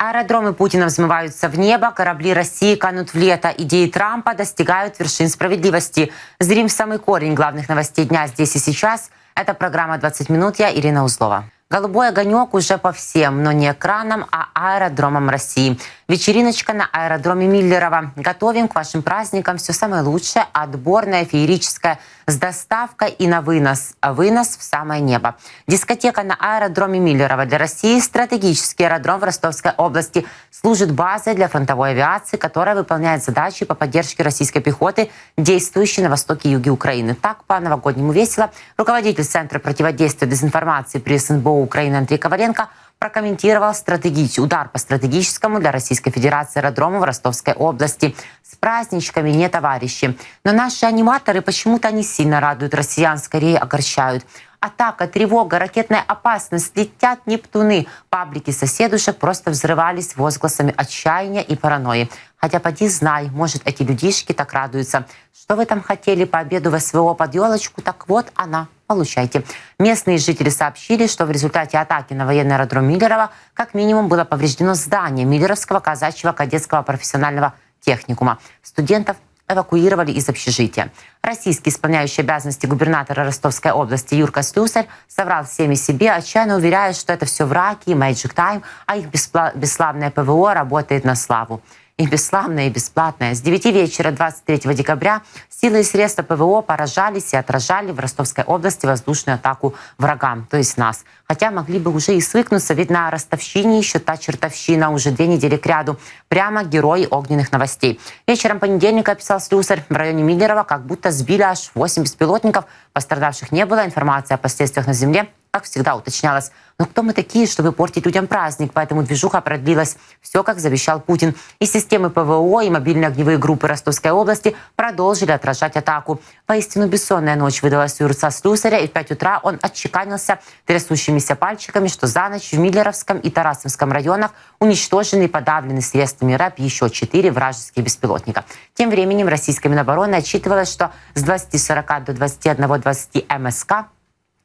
Аэродромы Путина взмываются в небо, корабли России канут в лето, идеи Трампа достигают вершин справедливости. Зрим в самый корень главных новостей дня здесь и сейчас. Это программа «20 минут». Я Ирина Узлова. Голубой огонек уже по всем, но не экранам, а аэродромам России. Вечериночка на аэродроме Миллерова. Готовим к вашим праздникам все самое лучшее, отборное, феерическое, с доставкой и на вынос. Вынос в самое небо. Дискотека на аэродроме Миллерова для России. Стратегический аэродром в Ростовской области служит базой для фронтовой авиации, которая выполняет задачи по поддержке российской пехоты, действующей на востоке и юге Украины. Так по-новогоднему весело. Руководитель Центра противодействия дезинформации при СНБО Украины Андрей Коваленко прокомментировал стратегический удар по стратегическому для Российской Федерации аэродрому в Ростовской области. С праздничками не товарищи. Но наши аниматоры почему-то не сильно радуют россиян, скорее огорчают. Атака, тревога, ракетная опасность, летят Нептуны. Паблики соседушек просто взрывались возгласами отчаяния и паранойи. Хотя поди знай, может, эти людишки так радуются. Что вы там хотели по обеду в СВО под елочку? Так вот она, получайте. Местные жители сообщили, что в результате атаки на военный аэродром Миллерова как минимум было повреждено здание Миллеровского казачьего кадетского профессионального техникума. Студентов эвакуировали из общежития. Российский исполняющий обязанности губернатора Ростовской области Юрка Слюсарь соврал всеми себе, отчаянно уверяя, что это все враки, Magic Time, а их бесславное ПВО работает на славу и бесславное, и бесплатное. С 9 вечера 23 декабря силы и средства ПВО поражались и отражали в Ростовской области воздушную атаку врагам, то есть нас. Хотя могли бы уже и свыкнуться, ведь на ростовщине еще та чертовщина уже две недели к ряду. Прямо герои огненных новостей. Вечером понедельника писал Слюсарь в районе Миллерова, как будто сбили аж 8 беспилотников. Пострадавших не было. Информация о последствиях на земле как всегда уточнялось. Но кто мы такие, чтобы портить людям праздник? Поэтому движуха продлилась. Все, как завещал Путин. И системы ПВО, и мобильные огневые группы Ростовской области продолжили отражать атаку. Поистину бессонная ночь выдалась у Юрца Слюсаря, и в 5 утра он отчеканился трясущимися пальчиками, что за ночь в Миллеровском и Тарасовском районах уничтожены и подавлены средствами РАП еще четыре вражеские беспилотника. Тем временем российская Минобороны отчитывалась, что с 20.40 до 21.20 МСК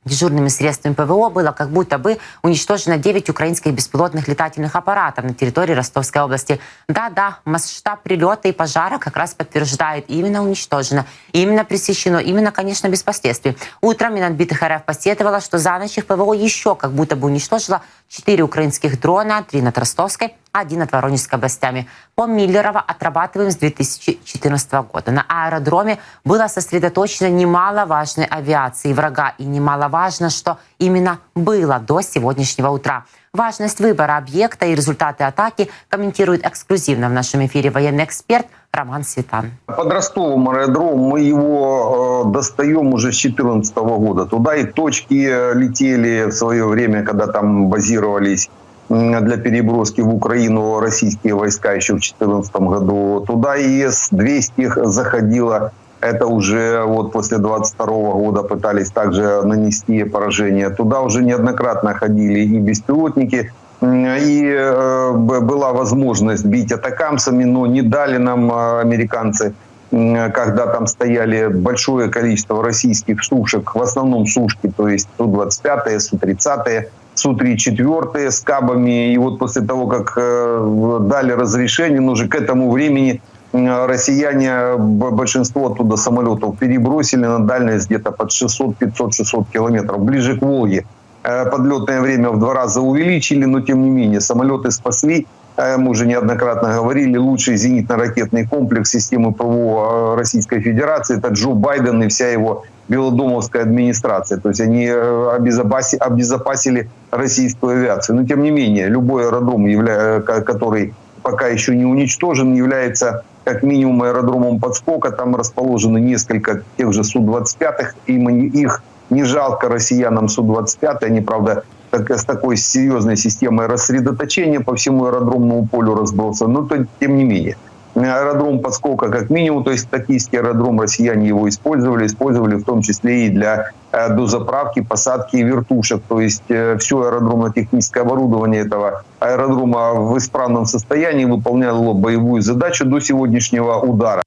Дежурными средствами ПВО было как будто бы уничтожено 9 украинских беспилотных летательных аппаратов на территории Ростовской области. Да-да, масштаб прилета и пожара как раз подтверждает. Именно уничтожено, именно пресечено, именно, конечно, без последствий. Утром Минотбитых РФ посетовала, что за ночь их ПВО еще как будто бы уничтожило 4 украинских дрона, 3 над Ростовской, один над Воронежской областями. По Миллерово отрабатываем с 2014 года. На аэродроме было сосредоточено немало важной авиации врага. И немаловажно, что именно было до сегодняшнего утра. Важность выбора объекта и результаты атаки комментирует эксклюзивно в нашем эфире военный эксперт Роман Светан. Под Ростовом аэродром мы его э, достаем уже с 2014 года. Туда и точки летели в свое время, когда там базировались для переброски в Украину российские войска еще в 2014 году. Туда и С-200 заходила. Это уже вот после 22 года пытались также нанести поражение. Туда уже неоднократно ходили и беспилотники, и э, была возможность бить атакамсами, но не дали нам э, американцы когда там стояли большое количество российских сушек, в основном сушки, то есть Су-25, Су-30, Су-34 с кабами. И вот после того, как э, дали разрешение, ну уже к этому времени россияне большинство оттуда самолетов перебросили на дальность где-то под 600, 500, 600 километров, ближе к Волге. Э, подлетное время в два раза увеличили, но тем не менее самолеты спасли. Э, мы уже неоднократно говорили, лучший зенитно-ракетный комплекс системы ПВО Российской Федерации – это Джо Байден и вся его Белодомовская администрация. То есть они обезопасили, обезопасили российскую авиацию. Но тем не менее, любой аэродром, который пока еще не уничтожен, является как минимум аэродромом подскока. Там расположены несколько тех же Су-25, и их не жалко россиянам Су-25. Они, правда, так, с такой серьезной системой рассредоточения по всему аэродромному полю разбросаны, но то, тем не менее аэродром подскока как минимум, то есть токийский аэродром, россияне его использовали, использовали в том числе и для э, дозаправки, посадки вертушек, то есть э, все аэродромно-техническое оборудование этого аэродрома в исправном состоянии выполняло боевую задачу до сегодняшнего удара.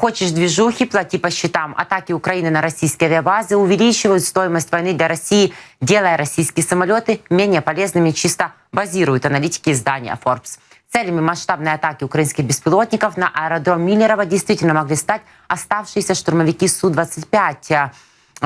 Хочешь движухи, плати по счетам. Атаки Украины на российские авиабазы увеличивают стоимость войны для России, делая российские самолеты менее полезными, чисто базируют аналитики издания Forbes. Целями масштабной атаки украинских беспилотников на аэродром Миллерово действительно могли стать оставшиеся штурмовики Су-25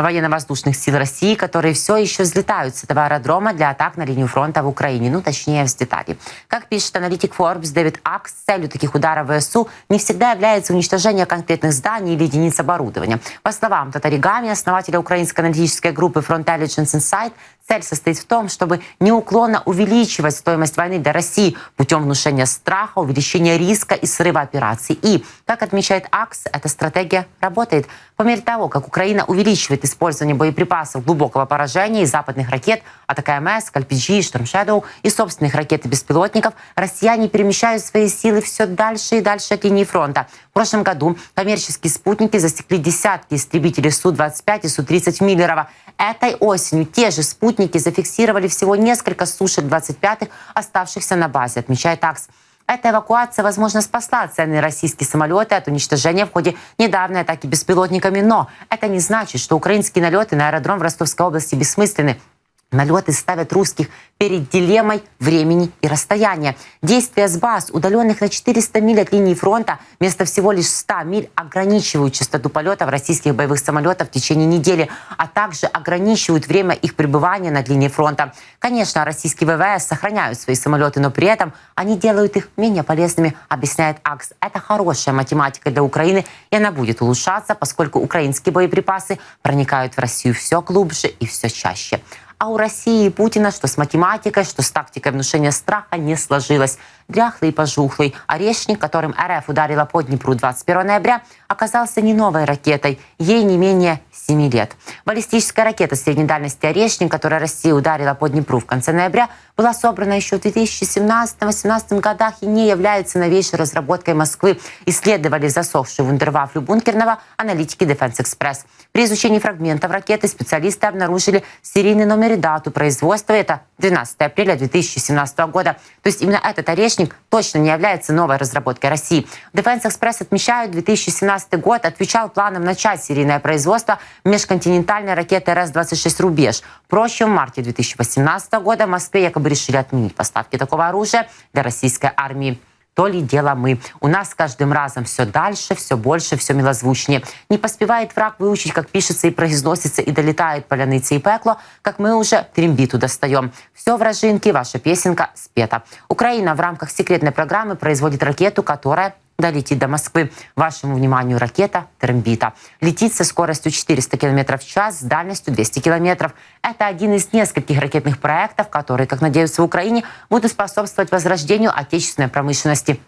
военно-воздушных сил России, которые все еще взлетают с этого аэродрома для атак на линию фронта в Украине. Ну, точнее, взлетали. Как пишет аналитик Forbes Дэвид Акс, целью таких ударов ВСУ не всегда является уничтожение конкретных зданий или единиц оборудования. По словам Татаригами, основателя украинской аналитической группы Front Intelligence Insight, Цель состоит в том, чтобы неуклонно увеличивать стоимость войны для России путем внушения страха, увеличения риска и срыва операций. И, как отмечает АКС, эта стратегия работает. По мере того, как Украина увеличивает использование боеприпасов глубокого поражения и западных ракет, атака МС, КальПиджи, Шторм Шэдоу и собственных ракет и беспилотников, россияне перемещают свои силы все дальше и дальше от линии фронта. В прошлом году коммерческие спутники засекли десятки истребителей Су-25 и Су-30 Миллерова. Этой осенью те же спутники зафиксировали всего несколько сушек 25-х, оставшихся на базе, отмечает ТАКС. Эта эвакуация, возможно, спасла ценные российские самолеты от уничтожения в ходе недавней атаки беспилотниками. Но это не значит, что украинские налеты на аэродром в Ростовской области бессмысленны. Налеты ставят русских перед дилеммой времени и расстояния. Действия с баз, удаленных на 400 миль от линии фронта, вместо всего лишь 100 миль, ограничивают частоту полетов российских боевых самолетов в течение недели, а также ограничивают время их пребывания над линией фронта. Конечно, российские ВВС сохраняют свои самолеты, но при этом они делают их менее полезными, объясняет АКС. Это хорошая математика для Украины, и она будет улучшаться, поскольку украинские боеприпасы проникают в Россию все глубже и все чаще. А у России и Путина что с математикой, что с тактикой внушения страха не сложилось. Дряхлый и пожухлый орешник, которым РФ ударила по Днепру 21 ноября, оказался не новой ракетой, ей не менее 7 лет. Баллистическая ракета средней дальности «Орешник», которая Россия ударила по Днепру в конце ноября, была собрана еще в 2017-2018 годах и не является новейшей разработкой Москвы, исследовали засохшую вундервафлю бункерного аналитики Defense Express. При изучении фрагментов ракеты специалисты обнаружили серийный номер и дату производства. Это 12 апреля 2017 года. То есть именно этот орешник точно не является новой разработкой России. Defense Express отмечают, 2017 год отвечал планам начать серийное производство межконтинентальной ракеты РС-26 «Рубеж». Впрочем, в марте 2018 года в Москве якобы решили отменить поставки такого оружия для российской армии то ли дело мы. У нас с каждым разом все дальше, все больше, все милозвучнее. Не поспевает враг выучить, как пишется и произносится, и долетает поляныцы и пекло, как мы уже трембиту достаем. Все, вражинки, ваша песенка спета. Украина в рамках секретной программы производит ракету, которая долетит до Москвы. Вашему вниманию ракета «Трембита». Летит со скоростью 400 км в час с дальностью 200 км. Это один из нескольких ракетных проектов, которые, как надеются в Украине, будут способствовать возрождению отечественной промышленности.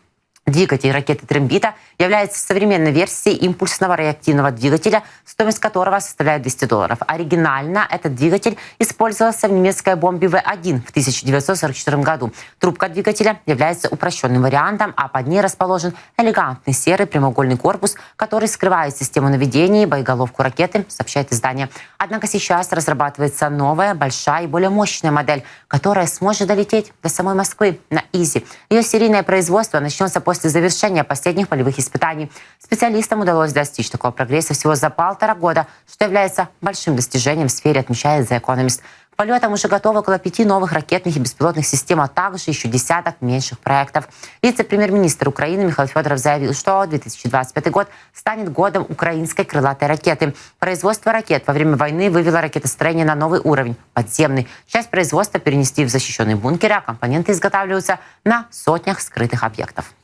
Двигатель ракеты «Трембита» является современной версией импульсного реактивного двигателя, стоимость которого составляет 200 долларов. Оригинально этот двигатель использовался в немецкой бомбе В-1 в 1944 году. Трубка двигателя является упрощенным вариантом, а под ней расположен элегантный серый прямоугольный корпус, который скрывает систему наведения и боеголовку ракеты, сообщает издание. Однако сейчас разрабатывается новая, большая и более мощная модель, которая сможет долететь до самой Москвы на Изи. Ее серийное производство начнется после после завершения последних полевых испытаний. Специалистам удалось достичь такого прогресса всего за полтора года, что является большим достижением в сфере, отмечает The Economist. К полетам уже готовы около пяти новых ракетных и беспилотных систем, а также еще десяток меньших проектов. Вице-премьер-министр Украины Михаил Федоров заявил, что 2025 год станет годом украинской крылатой ракеты. Производство ракет во время войны вывело ракетостроение на новый уровень – подземный. Часть производства перенесли в защищенные бункеры, а компоненты изготавливаются на сотнях скрытых объектов.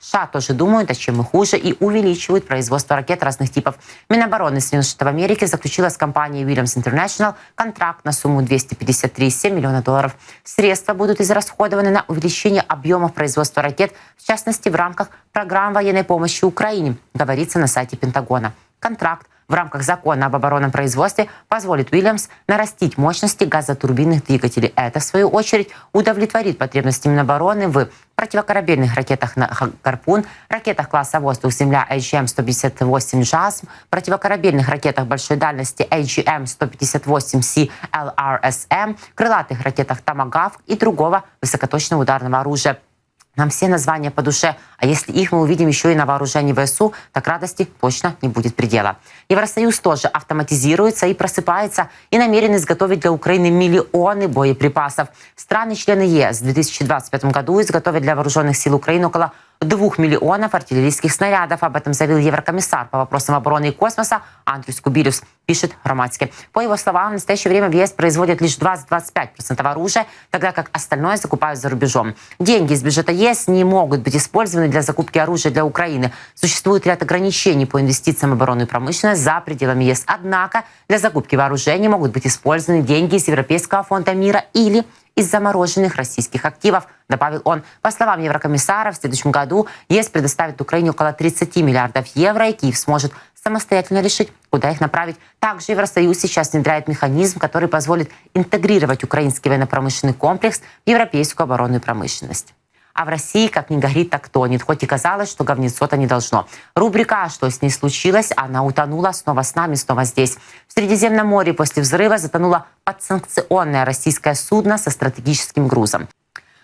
США тоже думают, а чем мы хуже, и увеличивают производство ракет разных типов. Минобороны Соединенных Штатов Америки заключила с компанией Williams International контракт на сумму 253,7 миллиона долларов. Средства будут израсходованы на увеличение объемов производства ракет, в частности, в рамках программ военной помощи Украине, говорится на сайте Пентагона. Контракт в рамках закона об оборонном производстве позволит Уильямс нарастить мощности газотурбинных двигателей. Это, в свою очередь, удовлетворит потребности Минобороны в противокорабельных ракетах на «Гарпун», ракетах класса «Воздух-Земля» AGM-158 «ЖАСМ», противокорабельных ракетах большой дальности AGM-158C LRSM, крылатых ракетах «Томагавк» и другого высокоточного ударного оружия. Нам все названия по душе, а если их мы увидим еще и на вооружении ВСУ, так радости точно не будет предела. Евросоюз тоже автоматизируется и просыпается и намерен изготовить для Украины миллионы боеприпасов. Страны-члены ЕС в 2025 году изготовят для вооруженных сил Украины около двух миллионов артиллерийских снарядов. Об этом заявил еврокомиссар по вопросам обороны и космоса Андрюс Кубилюс, пишет Громадский. По его словам, в настоящее время в ЕС производят лишь 20-25% оружия, тогда как остальное закупают за рубежом. Деньги из бюджета ЕС не могут быть использованы для закупки оружия для Украины. Существует ряд ограничений по инвестициям в оборонную промышленность за пределами ЕС. Однако для закупки вооружений могут быть использованы деньги из Европейского фонда мира или из замороженных российских активов, добавил он. По словам еврокомиссара, в следующем году ЕС предоставит Украине около 30 миллиардов евро, и Киев сможет самостоятельно решить, куда их направить. Также Евросоюз сейчас внедряет механизм, который позволит интегрировать украинский военно-промышленный комплекс в европейскую оборонную промышленность. А в России как ни горит, так тонет. Хоть и казалось, что говнецо-то не должно. Рубрика «А что с ней случилось?» Она утонула снова с нами, снова здесь. В Средиземном море после взрыва затонуло подсанкционное российское судно со стратегическим грузом.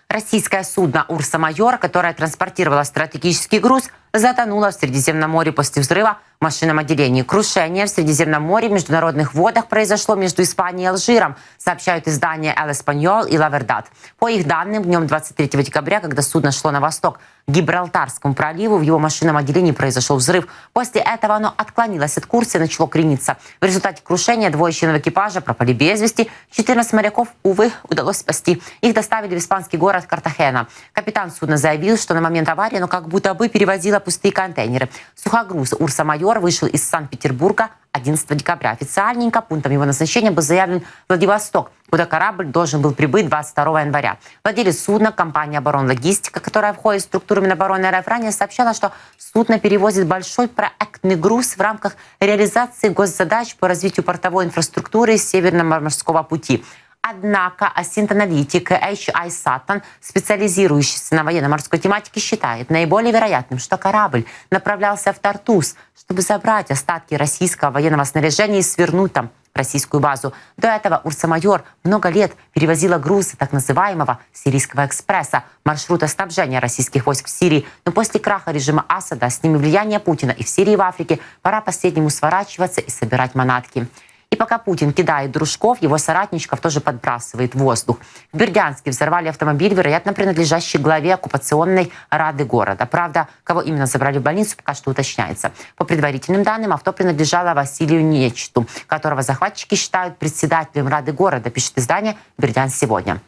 Российское судно «Урса Майор», которое транспортировало стратегический груз, затонуло в Средиземном море после взрыва в машинном отделении. Крушение в Средиземном море в международных водах произошло между Испанией и Алжиром, сообщают издания «Эл Эспаньол» и «Ла Вердат». По их данным, днем 23 декабря, когда судно шло на восток Гибралтарскому проливу, в его машинном отделении произошел взрыв. После этого оно отклонилось от курса и начало крениться. В результате крушения двое членов экипажа пропали без вести. 14 моряков, увы, удалось спасти. Их доставили в испанский город Картахена. Капитан судна заявил, что на момент аварии оно как будто бы перевозило пустые контейнеры. Сухогруз «Урса Майор» вышел из Санкт-Петербурга 11 декабря. Официальненько пунктом его назначения был заявлен Владивосток, куда корабль должен был прибыть 22 января. Владелец судна, компания «Оборонлогистика», которая входит в структуру Минобороны РФ, ранее сообщала, что судно перевозит большой проектный груз в рамках реализации госзадач по развитию портовой инфраструктуры Северного морского пути – Однако асинт-аналитик H.I. Саттон, специализирующийся на военно-морской тематике, считает наиболее вероятным, что корабль направлялся в Тартус, чтобы забрать остатки российского военного снаряжения и свернуть там российскую базу. До этого Урса-Майор много лет перевозила грузы так называемого «Сирийского экспресса» маршрута снабжения российских войск в Сирии. Но после краха режима Асада, с ними влияние Путина и в Сирии, и в Африке, пора последнему сворачиваться и собирать манатки. И пока Путин кидает дружков, его соратничков тоже подбрасывает в воздух. В Бердянске взорвали автомобиль, вероятно, принадлежащий главе оккупационной Рады города. Правда, кого именно забрали в больницу, пока что уточняется. По предварительным данным, авто принадлежало Василию Нечту, которого захватчики считают председателем Рады города, пишет издание «Бердянск сегодня».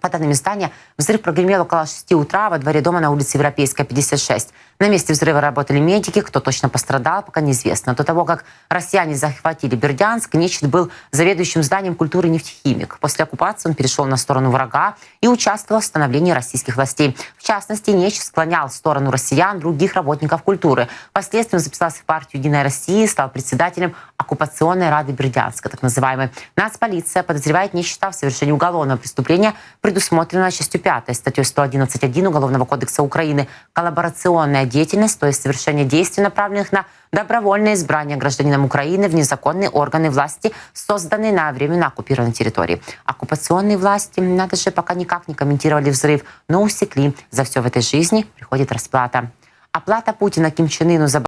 По данным издания, взрыв прогремел около 6 утра во дворе дома на улице Европейская, 56. На месте взрыва работали медики. Кто точно пострадал, пока неизвестно. До того, как россияне захватили Бердянск, Нечет был заведующим зданием культуры нефтехимик. После оккупации он перешел на сторону врага и участвовал в становлении российских властей. В частности, Нечет склонял в сторону россиян других работников культуры. Впоследствии он записался в партию «Единая Россия» и стал председателем оккупационной рады Бердянска, так называемой. Нацполиция подозревает Нечета в совершении уголовного преступления, предусмотренного частью 5 статьей 111.1 Уголовного кодекса Украины «Коллаборационная деятельность, то есть совершение действий, направленных на добровольное избрание гражданином Украины в незаконные органы власти, созданные на временно оккупированной территории. Оккупационные власти, надо же, пока никак не комментировали взрыв, но усекли. За все в этой жизни приходит расплата. Оплата Путина Ким Чен Ыну за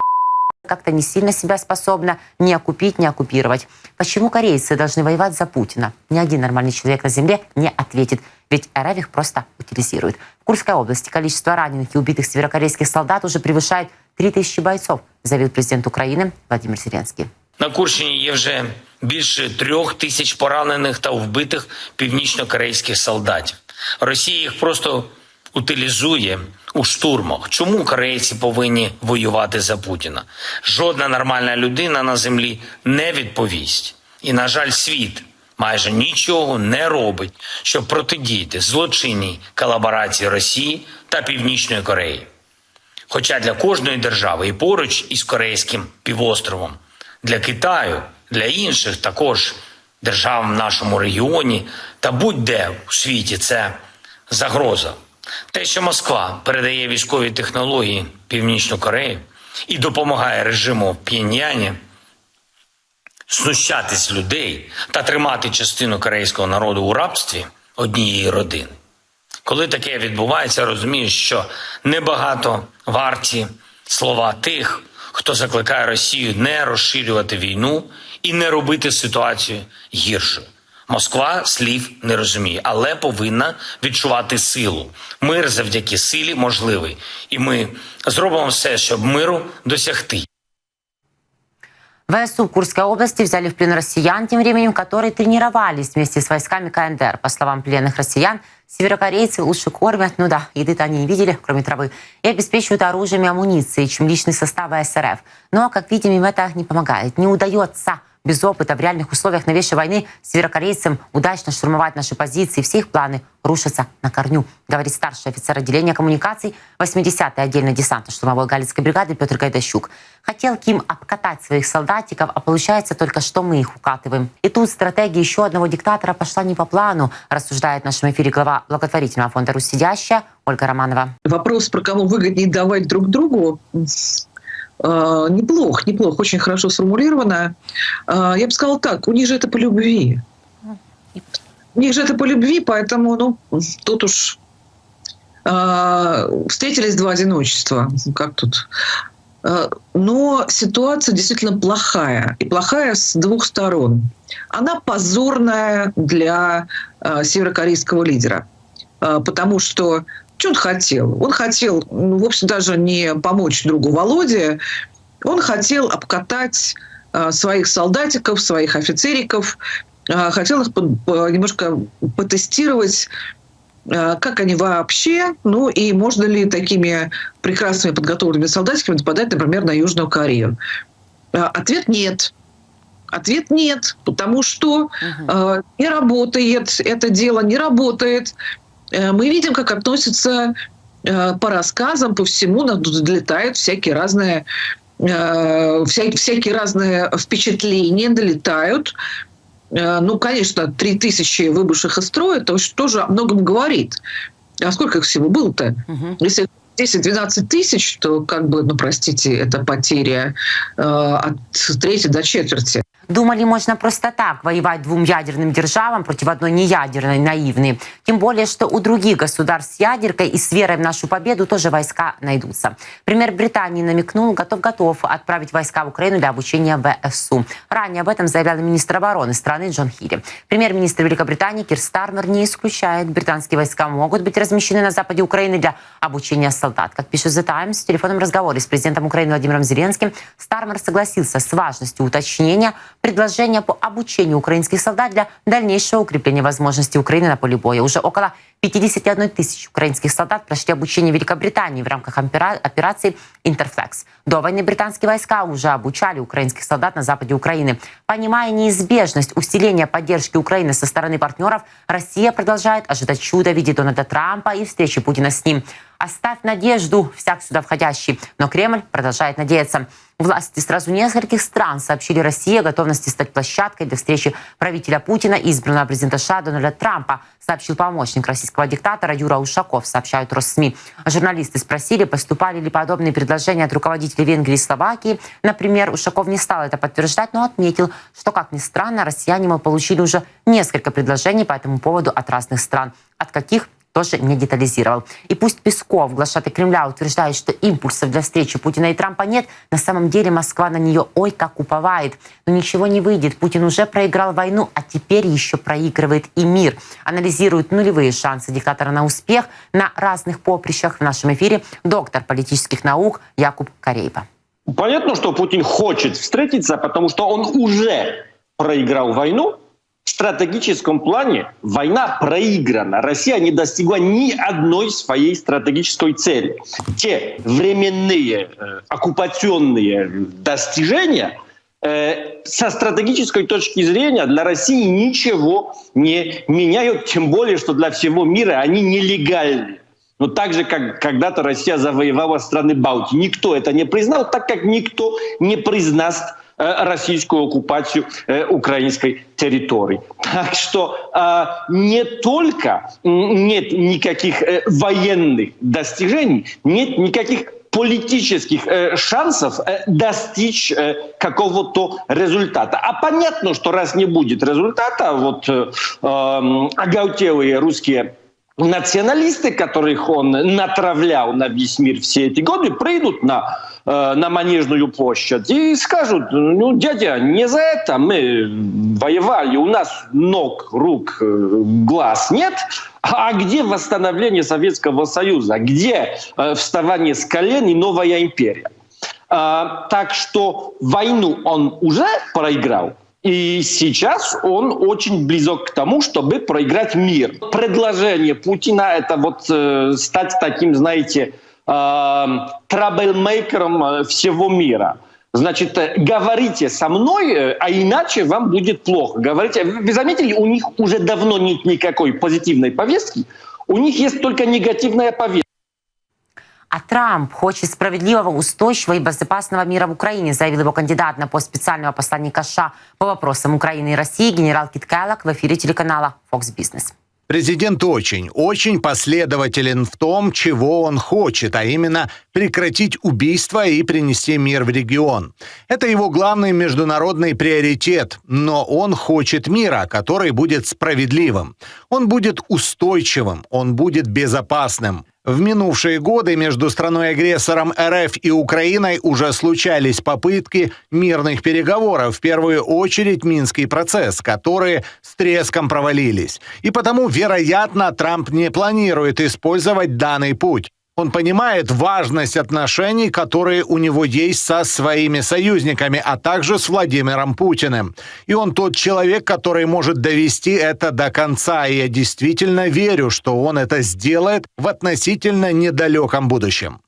как-то не сильно себя способна ни оккупить, ни оккупировать. Почему корейцы должны воевать за Путина? Ни один нормальный человек на земле не ответит. Ведь РФ их просто утилизирует. В Курской области количество раненых и убитых северокорейских солдат уже превышает 3000 бойцов, заявил президент Украины Владимир Зеленский. На Курщині є вже більше трьох тисяч поранених та вбитих північно-корейських солдатів. Росія їх просто утилізує у штурмах. Чому корейці повинні воювати за Путіна? Жодна нормальна людина на землі не відповість. І, на жаль, світ майже нічого не робить, щоб протидіяти злочинній колаборації Росії та Північної Кореї. Хоча для кожної держави і поруч із Корейським півостровом, для Китаю, для інших також держав в нашому регіоні та будь-де у світі це загроза. Те, що Москва передає військові технології Північну Корею і допомагає режиму П'єньяні знущатись людей та тримати частину корейського народу у рабстві однієї родини. Коли таке відбувається, розумієш, що небагато варті слова тих, хто закликає Росію не розширювати війну і не робити ситуацію гіршою. Москва слів не розуміє, але повинна відчувати силу. Мир завдяки силі можливий, і ми зробимо все, щоб миру досягти. ВСУ в Курской области взяли в плен россиян, тем временем, которые тренировались вместе с войсками КНДР. По словам пленных россиян, северокорейцы лучше кормят, ну да, еды-то они не видели, кроме травы, и обеспечивают оружием и амуницией, чем личный состав СРФ. Но, как видим, им это не помогает, не удается без опыта в реальных условиях новейшей войны северокорейцам удачно штурмовать наши позиции. Все их планы рушатся на корню, говорит старший офицер отделения коммуникаций 80-й отдельной десантно-штурмовой Галицкой бригады Петр Гайдащук. Хотел Ким обкатать своих солдатиков, а получается только, что мы их укатываем. И тут стратегия еще одного диктатора пошла не по плану, рассуждает в нашем эфире глава благотворительного фонда «Русь сидящая» Ольга Романова. Вопрос, про кому выгоднее давать друг другу, неплох, неплох, очень хорошо сформулировано. Э, я бы сказала так, у них же это по любви. У них же это по любви, поэтому, ну, тут уж э, встретились два одиночества. Как тут? Но ситуация действительно плохая. И плохая с двух сторон. Она позорная для северокорейского лидера. Потому что что он хотел? Он хотел, ну, в общем, даже не помочь другу Володе, он хотел обкатать э, своих солдатиков, своих офицериков, э, хотел их под- по- немножко потестировать, э, как они вообще, ну и можно ли такими прекрасными подготовленными солдатиками нападать, например, на Южную Корею. Э, Ответ нет. Ответ нет, потому что э, не работает это дело, не работает. Э, Мы видим, как относятся э, по рассказам, по всему, долетают всякие разные э, вся- всякие разные впечатления долетают. Ну, конечно, 3000 выбывших из строя, то тоже о многом говорит. А сколько их всего было-то? Мгм. Если 10-12 тысяч, то, как бы, ну, простите, это потеря э, от трети до четверти. Думали, можно просто так воевать двум ядерным державам против одной неядерной, наивной. Тем более, что у других государств с ядеркой и с верой в нашу победу тоже войска найдутся. Пример Британии намекнул, готов-готов отправить войска в Украину для обучения ВСУ. Ранее об этом заявлял министр обороны страны Джон Хилли. Премьер-министр Великобритании Кир Стармер не исключает, британские войска могут быть размещены на западе Украины для обучения солдат. Как пишет The Times, в телефонном разговоре с президентом Украины Владимиром Зеленским Стармер согласился с важностью уточнения предложения по обучению украинских солдат для дальнейшего укрепления возможностей Украины на поле боя. Уже около 51 тысяч украинских солдат прошли обучение в Великобритании в рамках опера- операции «Интерфлекс». До войны британские войска уже обучали украинских солдат на западе Украины. Понимая неизбежность усиления поддержки Украины со стороны партнеров, Россия продолжает ожидать чуда в виде Дональда Трампа и встречи Путина с ним. Оставь надежду, всяк сюда входящий. Но Кремль продолжает надеяться. Власти сразу нескольких стран сообщили России о готовности стать площадкой для встречи правителя Путина и избранного президента США Дональда Трампа, сообщил помощник российского диктатора Юра Ушаков, сообщают Россми. Журналисты спросили, поступали ли подобные предложения от руководителей Венгрии и Словакии. Например, Ушаков не стал это подтверждать, но отметил, что, как ни странно, россияне мы получили уже несколько предложений по этому поводу от разных стран. От каких тоже не детализировал. И пусть Песков, глашатый Кремля, утверждает, что импульсов для встречи Путина и Трампа нет, на самом деле Москва на нее ой как уповает. Но ничего не выйдет. Путин уже проиграл войну, а теперь еще проигрывает и мир. Анализирует нулевые шансы диктатора на успех на разных поприщах. В нашем эфире доктор политических наук Якуб Корейба. Понятно, что Путин хочет встретиться, потому что он уже проиграл войну. Стратегическом плане война проиграна. Россия не достигла ни одной своей стратегической цели. Те временные э, оккупационные достижения э, со стратегической точки зрения для России ничего не меняют, тем более, что для всего мира они нелегальны. Но так же, как когда-то Россия завоевала страны Балтии. Никто это не признал, так как никто не признаст российскую оккупацию э, украинской территории. Так что э, не только нет никаких э, военных достижений, нет никаких политических э, шансов э, достичь э, какого-то результата. А понятно, что раз не будет результата, вот э, э, оголтелые русские националисты, которых он натравлял на весь мир все эти годы, придут на, э, на Манежную площадь и скажут, ну, дядя, не за это мы воевали, у нас ног, рук, э, глаз нет, а где восстановление Советского Союза, где э, вставание с колен и новая империя? А, так что войну он уже проиграл, и сейчас он очень близок к тому, чтобы проиграть мир. Предложение Путина это вот э, стать таким, знаете, э, э, всего мира. Значит, э, говорите со мной, э, а иначе вам будет плохо. Говорите, вы заметили, у них уже давно нет никакой позитивной повестки, у них есть только негативная повестка. А Трамп хочет справедливого, устойчивого и безопасного мира в Украине, заявил его кандидат на пост специального посланника США по вопросам Украины и России генерал Кит Келлок в эфире телеканала Fox Business. Президент очень, очень последователен в том, чего он хочет, а именно прекратить убийства и принести мир в регион. Это его главный международный приоритет, но он хочет мира, который будет справедливым. Он будет устойчивым, он будет безопасным. В минувшие годы между страной-агрессором РФ и Украиной уже случались попытки мирных переговоров, в первую очередь Минский процесс, которые с треском провалились. И потому, вероятно, Трамп не планирует использовать данный путь. Он понимает важность отношений, которые у него есть со своими союзниками, а также с Владимиром Путиным. И он тот человек, который может довести это до конца. И я действительно верю, что он это сделает в относительно недалеком будущем.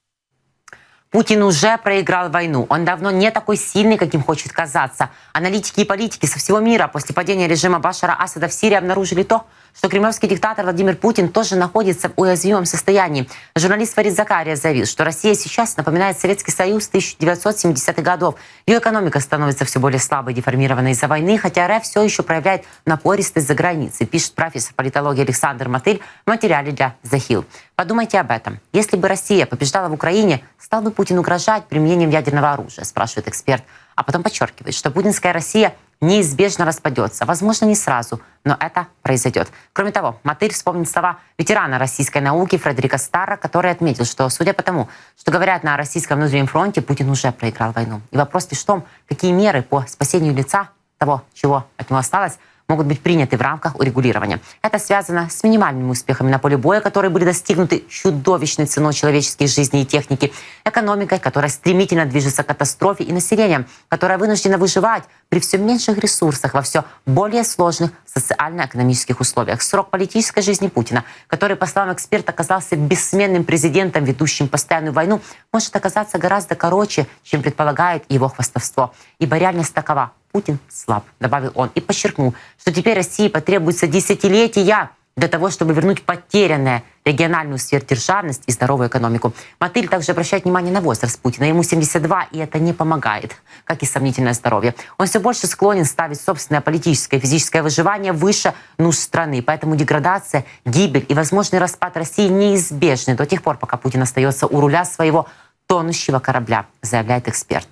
Путин уже проиграл войну. Он давно не такой сильный, каким хочет казаться. Аналитики и политики со всего мира после падения режима Башара Асада в Сирии обнаружили то, что кремлевский диктатор Владимир Путин тоже находится в уязвимом состоянии. Журналист Фарид Закария заявил, что Россия сейчас напоминает Советский Союз 1970-х годов. Ее экономика становится все более слабой, деформированной из-за войны, хотя РФ все еще проявляет напористость за границей, пишет профессор политологии Александр Мотыль в материале для Hill. Подумайте об этом. Если бы Россия побеждала в Украине, стал бы Путин угрожать применением ядерного оружия, спрашивает эксперт. А потом подчеркивает, что путинская Россия неизбежно распадется. Возможно, не сразу, но это произойдет. Кроме того, Мотыль вспомнит слова ветерана российской науки Фредерика Старра, который отметил, что, судя по тому, что говорят на российском внутреннем фронте, Путин уже проиграл войну. И вопрос лишь в том, какие меры по спасению лица того, чего от него осталось, могут быть приняты в рамках урегулирования. Это связано с минимальными успехами на поле боя, которые были достигнуты чудовищной ценой человеческих жизней и техники, экономикой, которая стремительно движется к катастрофе, и населением, которое вынуждено выживать при все меньших ресурсах во все более сложных социально-экономических условиях. Срок политической жизни Путина, который, по словам эксперта, оказался бессменным президентом, ведущим постоянную войну, может оказаться гораздо короче, чем предполагает его хвастовство. Ибо реальность такова. Путин слаб, добавил он, и подчеркнул, что теперь России потребуется десятилетия для того, чтобы вернуть потерянное региональную сверхдержавность и здоровую экономику. Мотыль также обращает внимание на возраст Путина. Ему 72, и это не помогает, как и сомнительное здоровье. Он все больше склонен ставить собственное политическое и физическое выживание выше нужд страны. Поэтому деградация, гибель и возможный распад России неизбежны до тех пор, пока Путин остается у руля своего тонущего корабля, заявляет эксперт.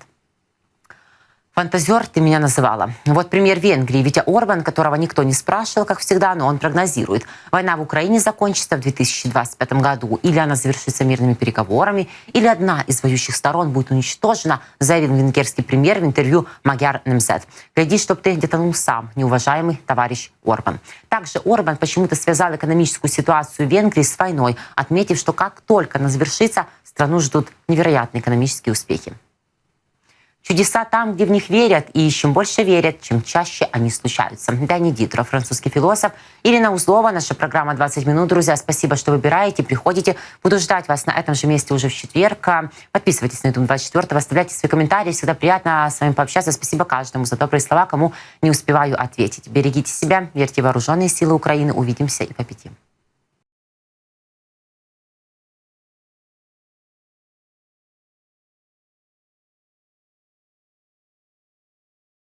Фантазер ты меня называла. Вот премьер Венгрии Витя Орбан, которого никто не спрашивал, как всегда, но он прогнозирует. Война в Украине закончится в 2025 году. Или она завершится мирными переговорами, или одна из воюющих сторон будет уничтожена, заявил венгерский премьер в интервью Магяр Немзет. Гляди, чтоб ты где-то ну сам, неуважаемый товарищ Орбан. Также Орбан почему-то связал экономическую ситуацию Венгрии с войной, отметив, что как только она завершится, страну ждут невероятные экономические успехи. Чудеса там, где в них верят, и чем больше верят, чем чаще они случаются. Дани Дитро, французский философ, Ирина Узлова, наша программа «20 минут». Друзья, спасибо, что выбираете, приходите. Буду ждать вас на этом же месте уже в четверг. Подписывайтесь на YouTube 24, оставляйте свои комментарии. Всегда приятно с вами пообщаться. Спасибо каждому за добрые слова, кому не успеваю ответить. Берегите себя, верьте в вооруженные силы Украины. Увидимся и по пяти.